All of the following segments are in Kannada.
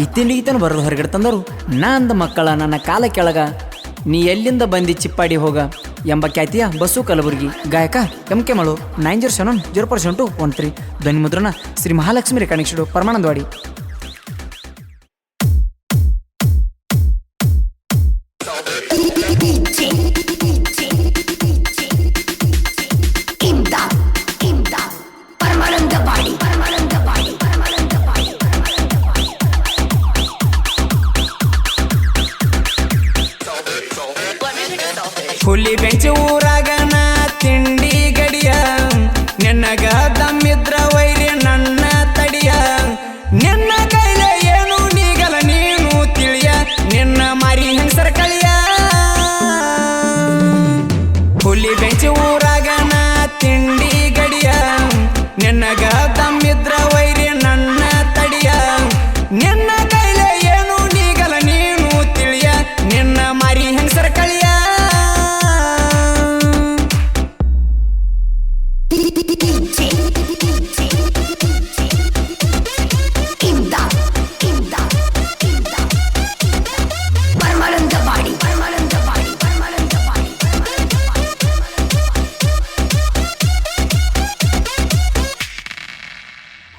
ಇತ್ತಿಂದು ಈತನ ಬರಲು ಹೊರಗಡೆ ತಂದರು ನಾ ಅಂದ ಮಕ್ಕಳ ನನ್ನ ಕಾಲ ಕೆಳಗ ನೀ ಎಲ್ಲಿಂದ ಬಂದಿ ಚಿಪ್ಪಾಡಿ ಹೋಗ ಎಂಬ ಖ್ಯಾತಿಯ ಬಸ್ಸು ಕಲಬುರ್ಗಿ ಗಾಯಕ M K ಮಳು nine zero seven zero percent two one three ಧ್ವನಿ ಮುದ್ರಣ ಶ್ರೀ ಮಹಾಲಕ್ಷ್ಮಿ ರೆಕಾರ್ಡಿಂಗ್ ಸ್ಟುಡಿಯೋ ಪರಮಾನಂದವಾಡಿ fully bent to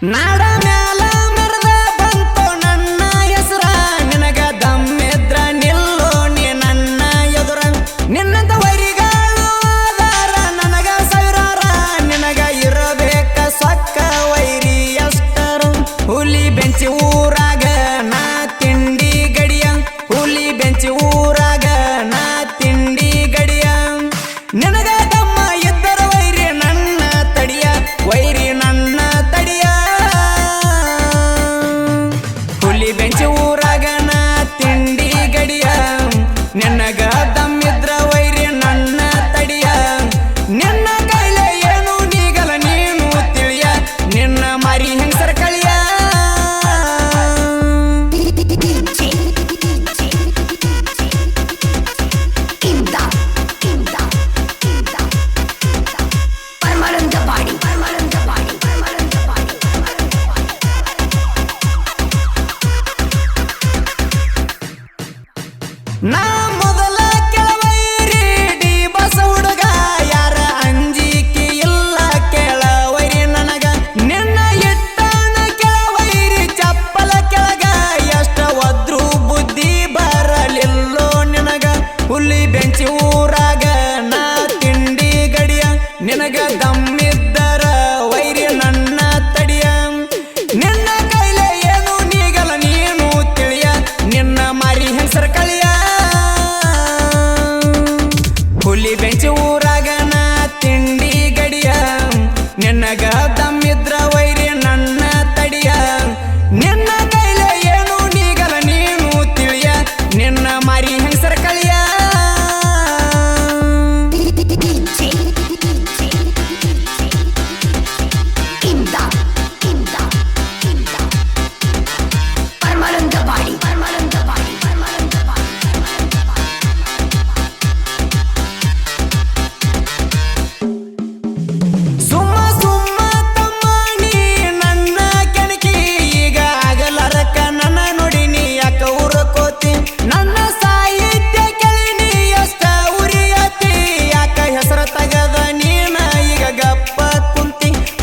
Nada.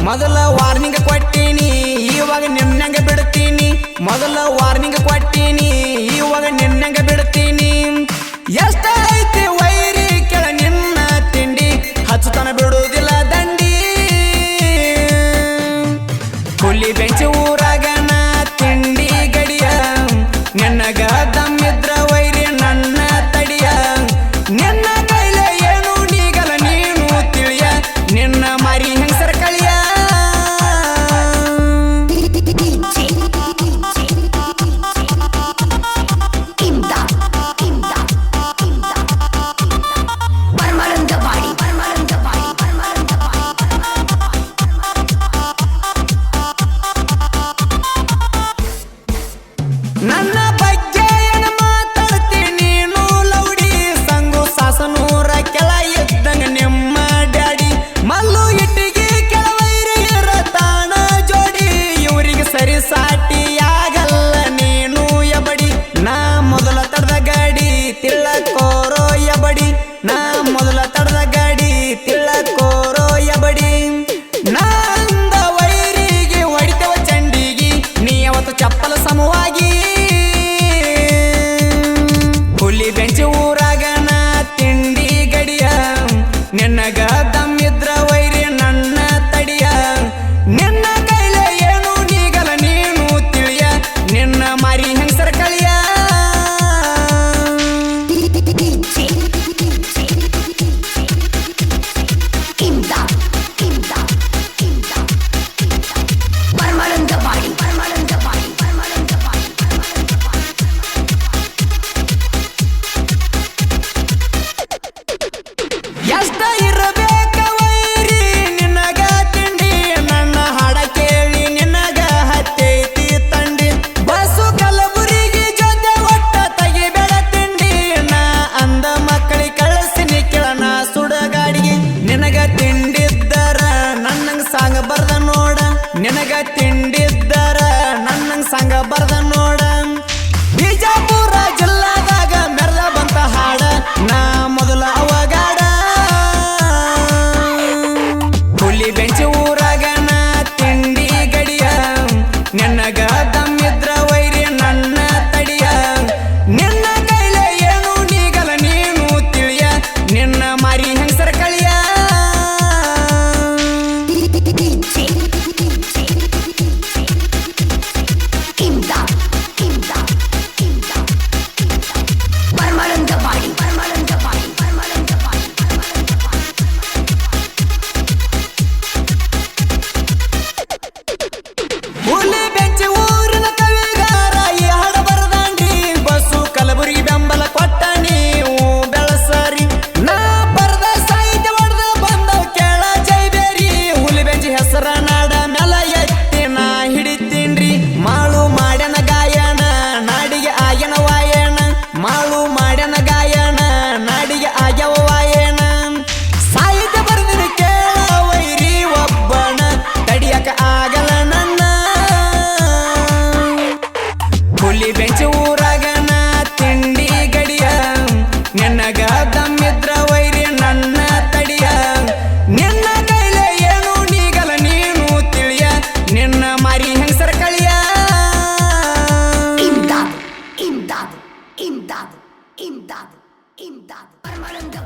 ಮೊದಲ ವಾರ್ನಿಂಗ್ ಕೊಟ್ಟೀನಿ, ಇವಾಗ ನಿನ್ನಂಗ ಬಿಡ್ತೀನಿ. ಮೊದಲ ವಾರ್ನಿಂಗ್ ಕೊಟ್ಟೀನಿ, ಇವಾಗ ನಿನ್ನಂಗ ಬಿಡ್ತೀನಿ. ಎಷ್ಟೈತಿ ವೈರಿ ಕೆಳ ನಿನ್ನ ತಿಂಡಿ, ಹಚ್ಚುತನ ಬಿಡುವುದಿಲ್ಲ ದಂಡಿ. ಕೊಲ್ಲಿ ಬೆಂಚು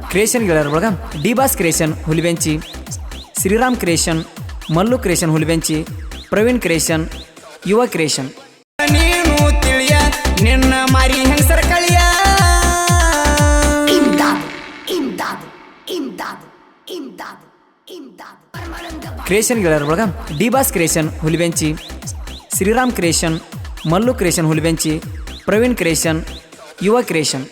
క్రియేషన్కి బలగం D Boss creation Hulibenchi Shriram creation Mallu creation Hulibenchi Praveen creation Yuva creation ನೀನು ತಿಳಿಯ ನಿನ್ನ ಮಾರಿ ಹೆಂಗಸರ ಕಳಿಯ creation ಗೆಳೆಯರೊಳಗ D Boss creation Hulibenchi Shriram creation Mallu creation Hulibenchi Praveen creation Yuva creation